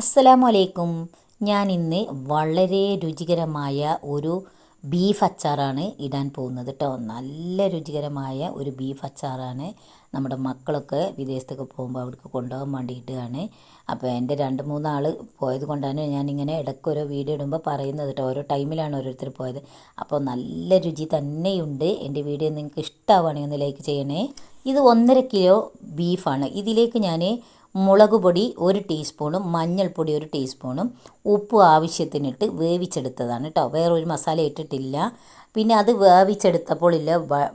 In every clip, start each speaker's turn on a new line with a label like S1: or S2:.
S1: അസ്സലാമു അലൈക്കും ഞാൻ ഇന്ന് വളരെ രുചികരമായ ഒരു ബീഫ് അച്ചാറാണ് ഇടാൻ പോകുന്നത് കേട്ടോ നല്ല രുചികരമായ ഒരു ബീഫ് അച്ചാറാണ് നമ്മുടെ മക്കളൊക്കെ വിദേശത്തൊക്കെ പോകുമ്പോൾ അവർക്ക് കൊണ്ടുപോകാൻ വേണ്ടിയിട്ടാണ്. അപ്പോൾ എന്റെ രണ്ട് മൂന്നാൾ പോയത് കൊണ്ടാണ് ഞാനിങ്ങനെ ഇടയ്ക്ക് ഓരോ വീഡിയോ ഇടുമ്പോൾ പറയുന്നത് കേട്ടോ ഓരോ ടൈമിലാണ് ഓരോരുത്തർ പോയത്. അപ്പോൾ നല്ല രുചി തന്നെയുണ്ട്. എന്റെ വീഡിയോ നിങ്ങൾക്ക് ഇഷ്ടമാവുകയാണെങ്കിൽ ഒന്ന് ലൈക്ക് ചെയ്യണേ. ഇത് ഒന്നര കിലോ ബീഫാണ്. ഇതിലേക്ക് ഞാൻ മുളക് പൊടി ഒരു ടീസ്പൂണും മഞ്ഞൾപ്പൊടി ഒരു ടീസ്പൂണും ഉപ്പ് ആവശ്യത്തിനിട്ട് വേവിച്ചെടുത്തതാണ് കേട്ടോ വേറൊരു മസാല ഇട്ടിട്ടില്ല. പിന്നെ അത് വേവിച്ചെടുത്തപ്പോൾ ഇല്ല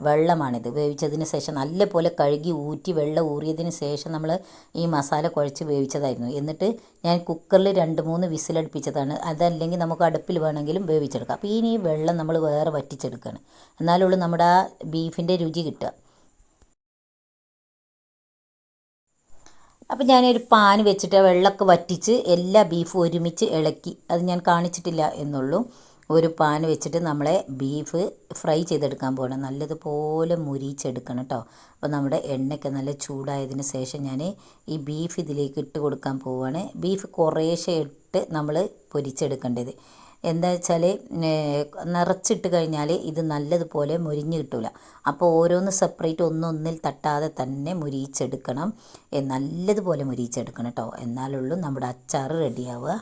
S1: വെള്ളമാണിത്. വേവിച്ചതിന് ശേഷം നല്ലപോലെ കഴുകി ഊറ്റി വെള്ളം ഊറിയതിന് ശേഷം നമ്മൾ ഈ മസാല കുഴച്ച് വേവിച്ചതായിരുന്നു. എന്നിട്ട് ഞാൻ കുക്കറിൽ രണ്ട് മൂന്ന് വിസിലടുപ്പിച്ചതാണ്. അതല്ലെങ്കിൽ നമുക്ക് അടുപ്പിൽ വേണമെങ്കിലും വേവിച്ചെടുക്കാം. അപ്പോൾ ഇനി ഈ വെള്ളം നമ്മൾ വേറെ വറ്റിച്ചെടുക്കുകയാണ് എന്നാലുള്ളൂ നമ്മുടെ ആ ബീഫിന്റെ രുചി കിട്ടുക. അപ്പോൾ ഞാനൊരു പാൻ വെച്ചിട്ട് വെള്ളമൊക്കെ വറ്റിച്ച് എല്ലാ ബീഫും ഒരുമിച്ച് ഇളക്കി. അത് ഞാൻ കാണിച്ചിട്ടില്ല എന്നുള്ളൂ. ഒരു പാൻ വെച്ചിട്ട് നമ്മളെ ബീഫ് ഫ്രൈ ചെയ്തെടുക്കാൻ പോകണം നല്ലതുപോലെ മുരിച്ചെടുക്കണം കേട്ടോ അപ്പോൾ നമ്മുടെ എണ്ണയ്ക്ക് നല്ല ചൂടായതിന് ശേഷം ഞാൻ ഈ ബീഫ് ഇതിലേക്ക് ഇട്ട് കൊടുക്കാൻ പോവുകയാണ് ബീഫ് കുറേശ്ശെ ഇട്ട് നമ്മൾ പൊരിച്ചെടുക്കേണ്ടത്. എന്താ വെച്ചാൽ നിറച്ചിട്ട് കഴിഞ്ഞാൽ ഇത് നല്ലതുപോലെ മുരിഞ്ഞ് കിട്ടില്ല അപ്പോൾ ഓരോന്ന് സെപ്പറേറ്റ് ഒന്നൊന്നിൽ തട്ടാതെ തന്നെ മുരിയിച്ചെടുക്കണം. നല്ലതുപോലെ മുരിയിച്ചെടുക്കണം കേട്ടോ. എന്നാലുള്ളൂ നമ്മുടെ അച്ചാർ റെഡിയാവുക.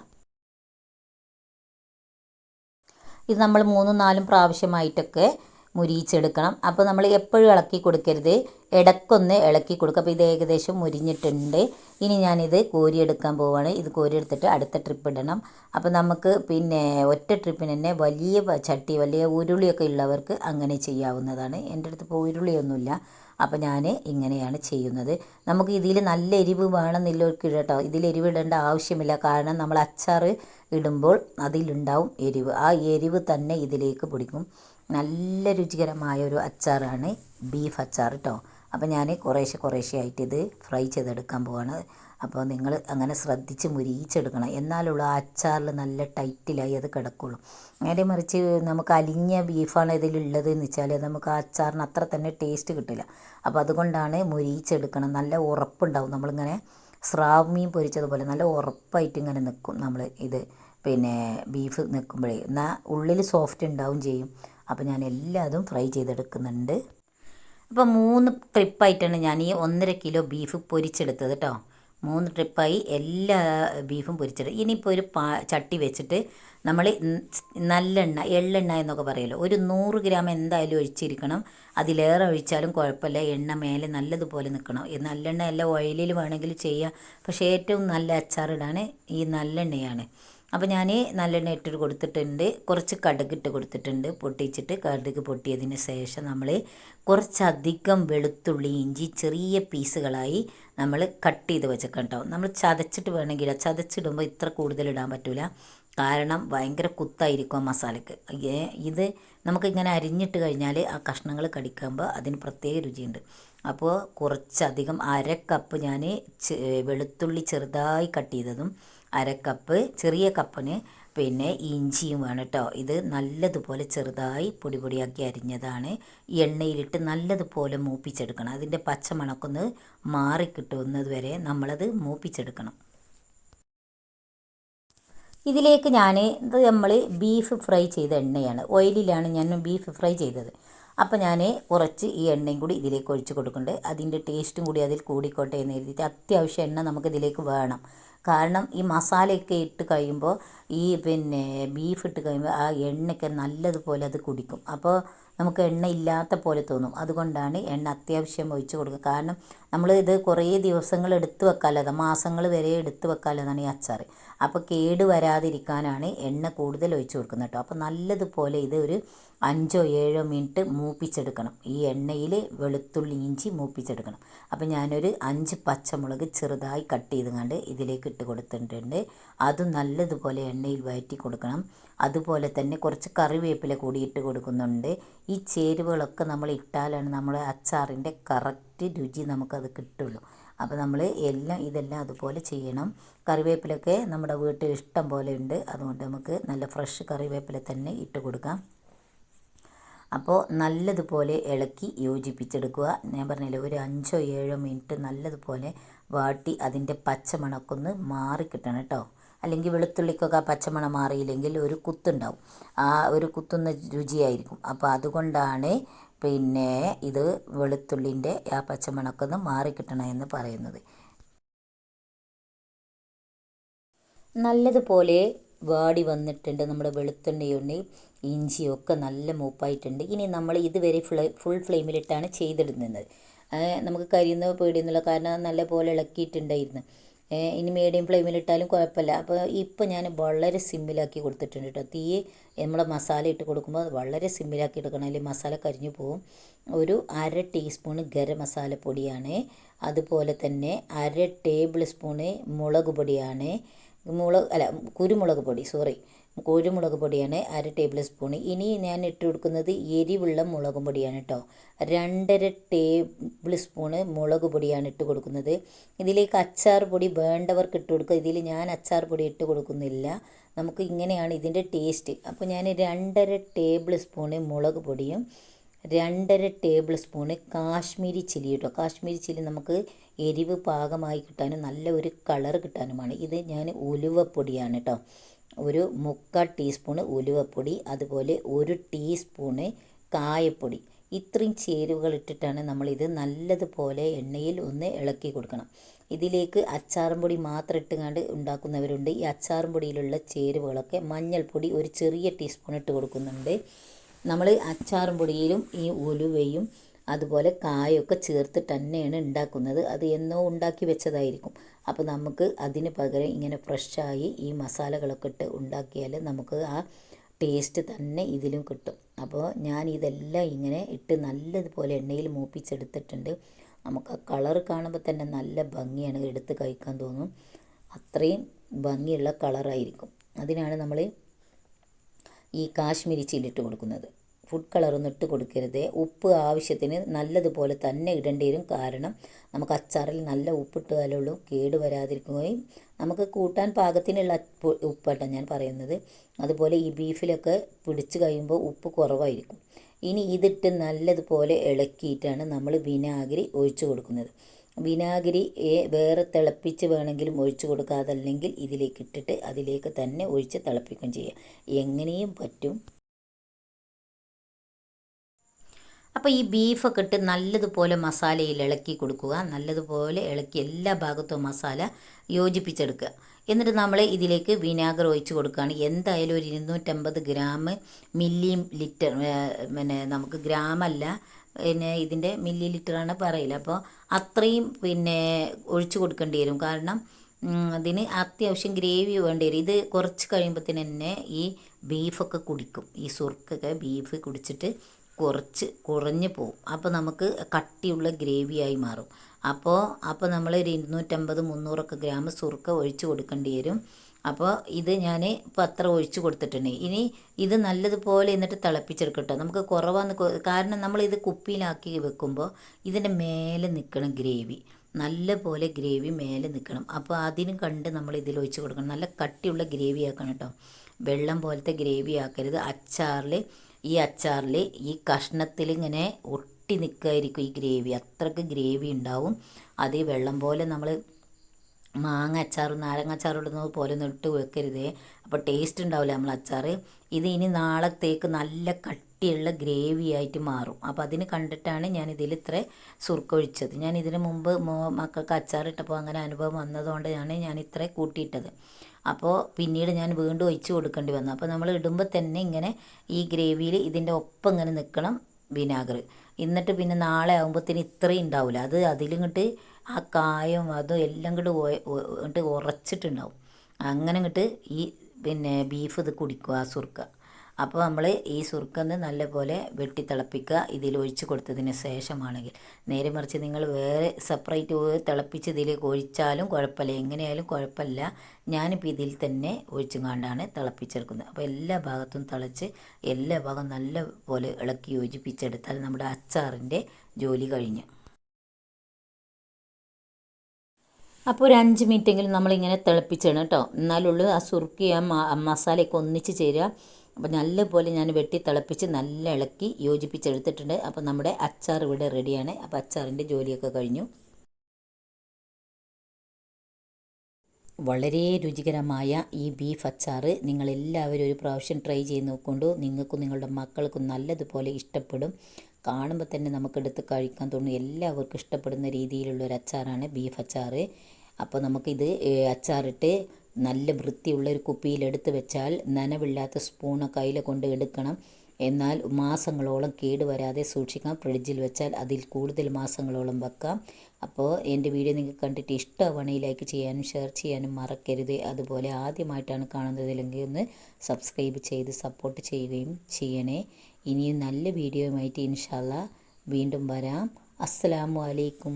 S1: ഇത് നമ്മൾ മൂന്നും നാലും പ്രാവശ്യമായിട്ടൊക്കെ മുരിയിച്ചെടുക്കണം. അപ്പോൾ നമ്മൾ എപ്പോഴും ഇളക്കി കൊടുക്കരുത്. ഇടയ്ക്കൊന്ന് ഇളക്കി കൊടുക്കുക. അപ്പോൾ ഇത് ഏകദേശം മുരിഞ്ഞിട്ടുണ്ട്. ഇനി ഞാനിത് കോരിയെടുക്കാൻ പോവുകയാണ് ഇത് കോരിയെടുത്തിട്ട് അടുത്ത ട്രിപ്പ് ഇടണം. അപ്പോൾ നമുക്ക് പിന്നെ ഒറ്റ ട്രിപ്പിന് തന്നെ വലിയ ചട്ടി വലിയ ഉരുളിയൊക്കെ ഉള്ളവർക്ക് അങ്ങനെ ചെയ്യാവുന്നതാണ്. എന്റെ അടുത്ത് ഇപ്പോൾ ഉരുളിയൊന്നുമില്ല. അപ്പോൾ ഞാൻ ഇങ്ങനെയാണ് ചെയ്യുന്നത്. നമുക്ക് ഇതിൽ നല്ല എരിവ് വേണമെന്നില്ലവർക്ക് ഇടട്ടോ ഇതിൽ എരിവ് ഇടേണ്ട ആവശ്യമില്ല. കാരണം നമ്മൾ അച്ചാർ ഇടുമ്പോൾ അതിലുണ്ടാവും എരിവ്. ആ എരിവ് തന്നെ ഇതിലേക്ക് പിടിക്കും. നല്ല രുചികരമായ ഒരു അച്ചാറാണ് ബീഫ് അച്ചാർ കേട്ടോ അപ്പോൾ ഞാൻ കുറേശ്ശെ കുറേശ്ശെ ആയിട്ട് ഇത് ഫ്രൈ ചെയ്തെടുക്കാൻ പോവാണ്. അപ്പോൾ നിങ്ങൾ അങ്ങനെ ശ്രദ്ധിച്ച് മുരിയിച്ചെടുക്കണം. എന്നാലുള്ള ആ അച്ചാറിൽ നല്ല ടൈറ്റിലായി അത് കിടക്കുള്ളൂ. നേരെ മറിച്ച് നമുക്ക് അലിഞ്ഞ ബീഫാണ് ഇതിലുള്ളത് എന്ന് വെച്ചാൽ നമുക്ക് ആ അച്ചാറിന് അത്ര തന്നെ ടേസ്റ്റ് കിട്ടില്ല. അപ്പോൾ അതുകൊണ്ടാണ് മുരിയിച്ചെടുക്കണം. നല്ല ഉറപ്പുണ്ടാവും. നമ്മളിങ്ങനെ സ്രാവ് മീൻ പൊരിച്ചതുപോലെ നല്ല ഉറപ്പായിട്ട് ഇങ്ങനെ നിൽക്കും നമ്മൾ ഇത്. പിന്നെ ബീഫ് നിൽക്കുമ്പോഴേ എന്നാൽ ഉള്ളിൽ സോഫ്റ്റ് ഉണ്ടാവും ചെയ്യും. അപ്പോൾ ഞാൻ എല്ലാതും ഫ്രൈ ചെയ്തെടുക്കുന്നുണ്ട്. അപ്പോൾ മൂന്ന് ട്രിപ്പായിട്ടാണ് ഞാൻ ഈ ഒന്നര കിലോ ബീഫ് പൊരിച്ചെടുത്തത് കേട്ടോ മൂന്ന് ട്രിപ്പായി എല്ലാ ബീഫും പൊരിച്ചിട്ട്. ഇനിയിപ്പോൾ ഒരു പാ ചട്ടി വെച്ചിട്ട് നമ്മൾ നല്ലെണ്ണ എള്ളെണ്ണ എന്നൊക്കെ പറയുമല്ലോ ഒരു നൂറ് ഗ്രാം എന്തായാലും ഒഴിച്ചിരിക്കണം. അതിലേറെ ഒഴിച്ചാലും കുഴപ്പമില്ല. എണ്ണ മേലെ നല്ലതുപോലെ നിൽക്കണം ഈ നല്ലെണ്ണ എല്ലാം ഓയിലിൽ വേണമെങ്കിൽ ചെയ്യാം. പക്ഷേ ഏറ്റവും നല്ല അച്ചാറിടാണ് ഈ നല്ലെണ്ണയാണ്. അപ്പോൾ ഞാൻ നല്ലെണ്ണ ഇട്ടിട്ട് കൊടുത്തിട്ടുണ്ട്. കുറച്ച് കടുക് ഇട്ട് കൊടുത്തിട്ടുണ്ട്. പൊട്ടിച്ചിട്ട് കടുക് പൊട്ടിയതിന് ശേഷം നമ്മൾ കുറച്ചധികം വെളുത്തുള്ളി ഇഞ്ചി ചെറിയ പീസുകളായി നമ്മൾ കട്ട് ചെയ്ത് വെച്ചേക്കാം കേട്ടോ നമ്മൾ ചതച്ചിട്ട് വേണമെങ്കിൽ ചതച്ചിടുമ്പോൾ ഇത്ര കൂടുതൽ ഇടാൻ പറ്റില്ല കാരണം ഭയങ്കര കുത്തായിരിക്കും ആ മസാലയ്ക്ക് ഇത് നമുക്കിങ്ങനെ അരിഞ്ഞിട്ട് കഴിഞ്ഞാൽ ആ കഷ്ണങ്ങൾ കടിക്കുമ്പോൾ അതിന് പ്രത്യേക രുചിയുണ്ട്. അപ്പോൾ കുറച്ചധികം അര കപ്പ് ഞാൻ വെളുത്തുള്ളി ചെറുതായി കട്ട് ചെയ്തതും അര കപ്പ് ചെറിയ കപ്പിന് പിന്നെ ഇഞ്ചിയും വേണം കേട്ടോ ഇത് നല്ലതുപോലെ ചെറുതായി പൊടി പൊടിയാക്കി അരിഞ്ഞതാണ്. എണ്ണയിലിട്ട് നല്ലതുപോലെ മൂപ്പിച്ചെടുക്കണം. അതിന്റെ പച്ചമണക്കൊന്ന് മാറിക്കിട്ടുന്നതുവരെ മാറിക്കിട്ടുന്നത് വരെ നമ്മളത് മൂപ്പിച്ചെടുക്കണം. ഇതിലേക്ക് ഞാൻ ഇത് നമ്മൾ ബീഫ് ഫ്രൈ ചെയ്ത എണ്ണയാണ്. ഓയിലിലാണ് ഞാൻ ബീഫ് ഫ്രൈ ചെയ്തത്. അപ്പോൾ ഞാൻ കുറച്ച് ഈ എണ്ണയും കൂടി ഇതിലേക്ക് ഒഴിച്ച് കൊടുക്കുന്നുണ്ട്. അതിന്റെ ടേസ്റ്റും കൂടി അതിൽ കൂടിക്കോട്ടെ എന്ന് എഴുതിയിട്ട് അത്യാവശ്യം എണ്ണ നമുക്ക് ഇതിലേക്ക് വേണം. കാരണം ഈ മസാലയൊക്കെ ഇട്ട് കഴിയുമ്പോൾ ഈ പിന്നെ ബീഫ് ഇട്ട് കഴിയുമ്പോൾ ആ എണ്ണയൊക്കെ നല്ലതുപോലെ അത് കുടിക്കും. അപ്പോൾ നമുക്ക് എണ്ണ ഇല്ലാത്ത പോലെ തോന്നും. അതുകൊണ്ടാണ് എണ്ണ അത്യാവശ്യം ഒഴിച്ച് കൊടുക്കുക. കാരണം നമ്മൾ ഇത് കുറേ ദിവസങ്ങൾ എടുത്ത് വെക്കാമല്ലോ. മാസങ്ങൾ വരെ എടുത്തു വെക്കാമല്ലോ ഈ അച്ചാർ അപ്പോൾ കേട് വരാതിരിക്കാനാണ് എണ്ണ കൂടുതൽ ഒഴിച്ച് കൊടുക്കുന്നത് കേട്ടോ. അപ്പോൾ നല്ലതുപോലെ ഇത് ഒരു അഞ്ചോ ഏഴോ മിനിറ്റ് മൂപ്പിച്ചെടുക്കണം. ഈ എണ്ണയിൽ വെളുത്തുള്ളി ഇഞ്ചി മൂപ്പിച്ചെടുക്കണം. അപ്പോൾ ഞാനൊരു അഞ്ച് പച്ചമുളക് ചെറുതായി കട്ട് ചെയ്തുകൊണ്ട് ഇതിലേക്ക് ഇട്ട് കൊടുത്തിട്ടുണ്ട്. അതും നല്ലതുപോലെ എണ്ണയിൽ വയറ്റി കൊടുക്കണം. അതുപോലെ തന്നെ കുറച്ച് കറിവേപ്പില കൂടി ഇട്ട് കൊടുക്കുന്നുണ്ട്. ഈ ചേരുവകളൊക്കെ നമ്മൾ ഇട്ടാലാണ് നമ്മൾ അച്ചാറിന്റെ കറക്റ്റ് രുചി നമുക്കത് കിട്ടുള്ളൂ. അപ്പോൾ നമ്മൾ എല്ലാം ഇതെല്ലാം അതുപോലെ ചെയ്യണം. കറിവേപ്പിലൊക്കെ നമ്മുടെ വീട്ടിൽ ഇഷ്ടം പോലെ ഉണ്ട്. അതുകൊണ്ട് നമുക്ക് നല്ല ഫ്രഷ് കറിവേപ്പില തന്നെ ഇട്ട് കൊടുക്കാം. അപ്പോൾ നല്ലതുപോലെ ഇളക്കി യോജിപ്പിച്ചെടുക്കുക. ഞാൻ പറഞ്ഞില്ലേ ഒരു അഞ്ചോ ഏഴോ മിനിറ്റ് നല്ലതുപോലെ വാട്ടി അതിന്റെ പച്ചമണക്കൊന്ന് മാറിക്കിട്ടണം കേട്ടോ. അല്ലെങ്കിൽ വെളുത്തുള്ളിക്കൊക്കെ ആ പച്ചമണം മാറിയില്ലെങ്കിൽ ഒരു കുത്തുണ്ടാവും. ആ ഒരു കുത്തുന്ന രുചിയായിരിക്കും. അപ്പോൾ അതുകൊണ്ടാണ് പിന്നെ ഇത് വെളുത്തുള്ളിന്റെ ആ പച്ചമണക്കൊന്ന് മാറിക്കിട്ടണമെന്ന് പറയുന്നത്. നല്ലതുപോലെ വാടി വന്നിട്ടുണ്ട് നമ്മുടെ വെളുത്തുള്ളിയുണ്ട് ഇഞ്ചിയും ഒക്കെ നല്ല മൂപ്പായിട്ടുണ്ട്. ഇനി നമ്മൾ ഇതുവരെ ഫ്ലെ ഫുൾ ഫ്ലെയിമിലിട്ടാണ് ചെയ്തിടുന്നത് നമുക്ക് കരിയുന്ന പേടിയൊന്നുമില്ല കാരണം നല്ല പോലെ ഇളക്കിയിട്ടുണ്ടായിരുന്നു. ഇനി മീഡിയം ഫ്ലെയിമിലിട്ടാലും കുഴപ്പമില്ല. അപ്പോൾ ഇപ്പോൾ ഞാൻ വളരെ സിമ്മിലാക്കി കൊടുത്തിട്ടുണ്ട് കേട്ടോ. തീ നമ്മൾ മസാല ഇട്ട് കൊടുക്കുമ്പോൾ വളരെ സിമ്മിലാക്കി എടുക്കണം. അല്ലെങ്കിൽ മസാല കരിഞ്ഞു പോകും ഒരു അര ടീസ്പൂൺ ഗരം മസാല പൊടിയാണ്. അതുപോലെ തന്നെ അര ടേബിൾ സ്പൂണ് മുളക് പൊടിയാണ്. മുളക് അല്ല കുരുമുളക് പൊടി സോറി കുരുമുളക് പൊടിയാണ് അര ടേബിൾ സ്പൂൺ ഇനി ഞാൻ ഇട്ട് കൊടുക്കുന്നത് എരിവുള്ള മുളക് പൊടിയാണ് കേട്ടോ രണ്ടര ടേബിൾ സ്പൂണ് മുളക് പൊടിയാണ് ഇട്ട് കൊടുക്കുന്നത്. ഇതിലേക്ക് അച്ചാർ പൊടി വേണ്ടവർക്ക് ഇട്ട് കൊടുക്കുക. ഇതിൽ ഞാൻ അച്ചാർ പൊടി ഇട്ട് കൊടുക്കുന്നില്ല. നമുക്ക് ഇങ്ങനെയാണ് ഇതിന്റെ ടേസ്റ്റ്. അപ്പോൾ ഞാൻ രണ്ടര ടേബിൾ സ്പൂണ് മുളക് പൊടിയും രണ്ടര ടേബിൾ സ്പൂണ് കാശ്മീരി ചില്ലി കേട്ടോ കാശ്മീരി ചില്ലി നമുക്ക് എരിവ് പാകമായി കിട്ടാനും നല്ല ഒരു കളർ കിട്ടാനുമാണ്. ഇത് ഞാൻ ഉലുവപ്പൊടിയാണ് കേട്ടോ ഒരു മുക്കാൽ ടീസ്പൂണ് ഉലുവപ്പൊടി അതുപോലെ ഒരു ടീസ്പൂണ് കായപ്പൊടി. ഇത്രയും ചേരുവകൾ ഇട്ടിട്ടാണ് നമ്മളിത് നല്ലതുപോലെ എണ്ണയിൽ ഒന്ന് ഇളക്കി കൊടുക്കണം. ഇതിലേക്ക് അച്ചാറും പൊടി മാത്രം ഇട്ടുകൊണ്ട് ഉണ്ടാക്കുന്നവരുണ്ട്. ഈ അച്ചാറും പൊടിയിലുള്ള ചേരുവകളൊക്കെ മഞ്ഞൾപ്പൊടി ഒരു ചെറിയ ടീസ്പൂൺ ഇട്ട് കൊടുക്കുന്നുണ്ട്. നമ്മൾ അച്ചാറും പൊടിയിലും ഈ ഉലുവയും അതുപോലെ കായൊക്കെ ചേർത്തിട്ട് തന്നെയാണ് ഉണ്ടാക്കുന്നത്. അത് എന്നോ ഉണ്ടാക്കി വെച്ചതായിരിക്കും. അപ്പോൾ നമുക്ക് അതിന് പകരം ഇങ്ങനെ ഫ്രഷായി ഈ മസാലകളൊക്കെ ഇട്ട് ഉണ്ടാക്കിയാൽ നമുക്ക് ആ ടേസ്റ്റ് തന്നെ ഇതിലും കിട്ടും. അപ്പോൾ ഞാൻ ഇതെല്ലാം ഇങ്ങനെ ഇട്ട് നല്ലതുപോലെ എണ്ണയിൽ മൂപ്പിച്ചെടുത്തിട്ടുണ്ട്. നമുക്ക് ആ കളർ കാണുമ്പോൾ തന്നെ നല്ല ഭംഗിയാണ്. എടുത്ത് കഴിക്കാൻ തോന്നും. അത്രയും ഭംഗിയുള്ള കളറായിരിക്കും അതിനാണ് നമ്മൾ ഈ കാശ്മീരി ചില്ലിട്ട് കൊടുക്കുന്നത്. ഫുഡ് കളറൊന്നും ഇട്ട് കൊടുക്കരുത്. ഉപ്പ് ആവശ്യത്തിന് നല്ലതുപോലെ തന്നെ ഇടേണ്ടി വരും. കാരണം നമുക്ക് അച്ചാറിൽ നല്ല ഉപ്പിട്ടാലുള്ളൂ കേട് വരാതിരിക്കുകയും നമുക്ക് കൂട്ടാൻ പാകത്തിനുള്ള ഉപ്പാട്ടോ ഞാൻ പറയുന്നത്. അതുപോലെ ഈ ബീഫിലൊക്കെ പിടിച്ച് കഴിയുമ്പോൾ ഉപ്പ് കുറവായിരിക്കും. ഇനി ഇതിട്ട് നല്ലതുപോലെ ഇളക്കിയിട്ടാണ് നമ്മൾ വിനാഗിരി ഒഴിച്ചു കൊടുക്കുന്നത്. വിനാഗിരി വേറെ തിളപ്പിച്ച് വേണമെങ്കിലും ഒഴിച്ചു കൊടുക്കുക അതല്ലെങ്കിൽ ഇതിലേക്ക് ഇട്ടിട്ട് അതിലേക്ക് തന്നെ ഒഴിച്ച് തിളപ്പിക്കുകയും ചെയ്യുക. എങ്ങനെയും പറ്റും. അപ്പോൾ ഈ ബീഫൊക്കെ ഇട്ട് നല്ലതുപോലെ മസാലയിൽ ഇളക്കി കൊടുക്കുക. നല്ലതുപോലെ ഇളക്കി എല്ലാ ഭാഗത്തും മസാല യോജിപ്പിച്ചെടുക്കുക. എന്നിട്ട് നമ്മൾ ഇതിലേക്ക് വിനാഗർ ഒഴിച്ച് കൊടുക്കുകയാണ്. എന്തായാലും ഒരു ഇരുന്നൂറ്റമ്പത് ഗ്രാം മില്ലി ലിറ്റർ പിന്നെ നമുക്ക് ഗ്രാമല്ല പിന്നെ ഇതിന്റെ മില്ലി ലിറ്ററാണ് പറയില്ല അപ്പോൾ അത്രയും പിന്നെ ഒഴിച്ചു കൊടുക്കേണ്ടി വരും. കാരണം അതിന് അത്യാവശ്യം ഗ്രേവി വേണ്ടി വരും. ഇത് കുറച്ച് കഴിയുമ്പോൾ തന്നെ ഈ ബീഫൊക്കെ കുടിക്കും. ഈ സുർക്കൊക്കെ ബീഫ് കുടിച്ചിട്ട് കുറച്ച് കുറഞ്ഞു പോവും. അപ്പോൾ നമുക്ക് കട്ടിയുള്ള ഗ്രേവിയായി മാറും. അപ്പോൾ അപ്പോൾ നമ്മൾ ഒരു ഇരുന്നൂറ്റമ്പത് മുന്നൂറൊക്കെ ഗ്രാം സുർക്ക ഒഴിച്ച് കൊടുക്കേണ്ടി വരും. അപ്പോൾ ഇത് ഞാൻ അത്ര ഒഴിച്ച് കൊടുത്തിട്ടുണ്ട്. ഇനി ഇത് നല്ലതുപോലെ എന്നിട്ട് തിളപ്പിച്ചെടുക്കട്ടോ. നമുക്ക് കുറവാന്ന് കാരണം നമ്മൾ ഇത് കുപ്പിയിലാക്കി വെക്കുമ്പോൾ ഇതിന്റെ മേലെ നിൽക്കണം ഗ്രേവി. നല്ല പോലെ ഗ്രേവി മേലെ നിൽക്കണം. അപ്പോൾ അതിനും കണ്ട് നമ്മൾ ഇതിൽ ഒഴിച്ച് കൊടുക്കണം. നല്ല കട്ടിയുള്ള ഗ്രേവി ആക്കണം കേട്ടോ. വെള്ളം പോലത്തെ ഗ്രേവി ആക്കരുത്. അച്ചാറിൽ ഈ അച്ചാറിൽ ഈ കഷ്ണത്തിൽ ഇങ്ങനെ ഒട്ടി നിൽക്കുമായിരിക്കും ഈ ഗ്രേവി. അത്രയ്ക്ക് ഗ്രേവി ഉണ്ടാവും. അത് ഈ വെള്ളം പോലെ നമ്മൾ മാങ്ങ അച്ചാർ നാരങ്ങ അച്ചാർ ഇടുന്നത് പോലെ ഒന്നും ഇട്ട് വെക്കരുതേ. അപ്പോൾ ടേസ്റ്റ് ഉണ്ടാവില്ല നമ്മൾ അച്ചാർ ഇത് ഇനി നാളത്തേക്ക് നല്ല കട്ടിയുള്ള ഗ്രേവി ആയിട്ട് മാറും. അപ്പോൾ അതിന് കണ്ടിട്ടാണ് ഞാൻ ഇതിൽ ഇത്ര സുർക്കൊഴിച്ചത് ഞാൻ ഇതിന് മുമ്പ് മോ മക്കൾക്ക് അച്ചാർ ഇട്ടപ്പോൾ അങ്ങനെ അനുഭവം വന്നതുകൊണ്ടാണ് ഞാൻ ഇത്ര കൂട്ടിയിട്ടത്. അപ്പോൾ പിന്നീട് ഞാൻ വീണ്ടും ഒഴിച്ച് കൊടുക്കേണ്ടി വന്നു. അപ്പോൾ നമ്മൾ ഇടുമ്പോൾ തന്നെ ഇങ്ങനെ ഈ ഗ്രേവിയിൽ ഇതിന്റെ ഒപ്പം ഇങ്ങനെ നിൽക്കണം വിനാഗർ. എന്നിട്ട് പിന്നെ നാളെ ആകുമ്പോഴത്തേന് ഇത്രയും ഉണ്ടാവില്ല അത് അതിലിങ്ങോട്ട് ആ കായും അതും എല്ലാം കൂടെ ഇങ്ങോട്ട് ഉറച്ചിട്ടുണ്ടാവും. അങ്ങനെ ഇങ്ങോട്ട് ഈ പിന്നെ ബീഫ് ഇത് കുടിക്കുക ആ സുർക്ക. അപ്പോൾ നമ്മൾ ഈ സുർക്കന്ന് നല്ലപോലെ വെട്ടി തിളപ്പിക്കുക ഇതിൽ ഒഴിച്ച് കൊടുത്തതിന് ശേഷമാണെങ്കിൽ. നേരെ മറിച്ച് നിങ്ങൾ വേറെ സെപ്പറേറ്റ് തിളപ്പിച്ച് ഇതിലേക്ക് ഒഴിച്ചാലും കുഴപ്പമില്ല. എങ്ങനെയായാലും കുഴപ്പമില്ല. ഞാനിപ്പോൾ ഇതിൽ തന്നെ ഒഴിച്ചും കാണ്ടാണ് തിളപ്പിച്ചെടുക്കുന്നത്. അപ്പോൾ എല്ലാ ഭാഗത്തും തിളച്ച് എല്ലാ ഭാഗം നല്ല പോലെ ഇളക്കി യോജിപ്പിച്ചെടുത്താൽ നമ്മുടെ അച്ചാറിന്റെ ജോലി കഴിഞ്ഞു. അപ്പോൾ ഒരു അഞ്ച് മിനിറ്റെങ്കിലും നമ്മളിങ്ങനെ തിളപ്പിച്ചാണ് കേട്ടോ. എന്നാലുള്ളൂ ആ സുർക്കി ആ മസാലയൊക്കെ ഒന്നിച്ച് ചേരുക. അപ്പോൾ നല്ലപോലെ ഞാൻ വെട്ടി തിളപ്പിച്ച് നല്ല ഇളക്കി യോജിപ്പിച്ചെടുത്തിട്ടുണ്ട്. അപ്പോൾ നമ്മുടെ അച്ചാർ ഇവിടെ റെഡിയാണ്. അപ്പോൾ അച്ചാറിന്റെ ജോലിയൊക്കെ കഴിഞ്ഞു. വളരെ രുചികരമായ ഈ ബീഫ് അച്ചാർ നിങ്ങളെല്ലാവരും ഒരു പ്രാവശ്യം ട്രൈ ചെയ്ത് നോക്കൊണ്ടു നിങ്ങൾക്കും നിങ്ങളുടെ മക്കൾക്കും നല്ലതുപോലെ ഇഷ്ടപ്പെടും. കാണുമ്പോൾ തന്നെ നമുക്കെടുത്ത് കഴിക്കാൻ തോന്നും. എല്ലാവർക്കും ഇഷ്ടപ്പെടുന്ന രീതിയിലുള്ള ഒരു അച്ചാറാണ് ബീഫ് അച്ചാർ. അപ്പോൾ നമുക്കിത് അച്ചാറിട്ട് നല്ല വൃത്തിയുള്ള ഒരു കുപ്പിയിലെടുത്ത് വെച്ചാൽ നനവില്ലാത്ത സ്പൂണ് കയ്യിൽ കൊണ്ട് എടുക്കണം. എന്നാൽ മാസങ്ങളോളം കേട് വരാതെ സൂക്ഷിക്കാം. ഫ്രിഡ്ജിൽ വെച്ചാൽ അതിൽ കൂടുതൽ മാസങ്ങളോളം വെക്കാം. അപ്പോൾ എന്റെ വീഡിയോ നിങ്ങൾക്ക് കണ്ടിട്ട് ഇഷ്ടമാണെങ്കിൽ ലൈക്ക് ചെയ്യാനും ഷെയർ ചെയ്യാനും മറക്കരുത്. അതുപോലെ ആദ്യമായിട്ടാണ് കാണുന്നതിലെങ്കിൽ ഒന്ന് സബ്സ്ക്രൈബ് ചെയ്ത് സപ്പോർട്ട് ചെയ്യുകയും ചെയ്യണേ. ഇനിയും നല്ല വീഡിയോയുമായിട്ട് ഇൻഷാല്ല വീണ്ടും വരാം. അസ്സലാമു അലൈക്കും.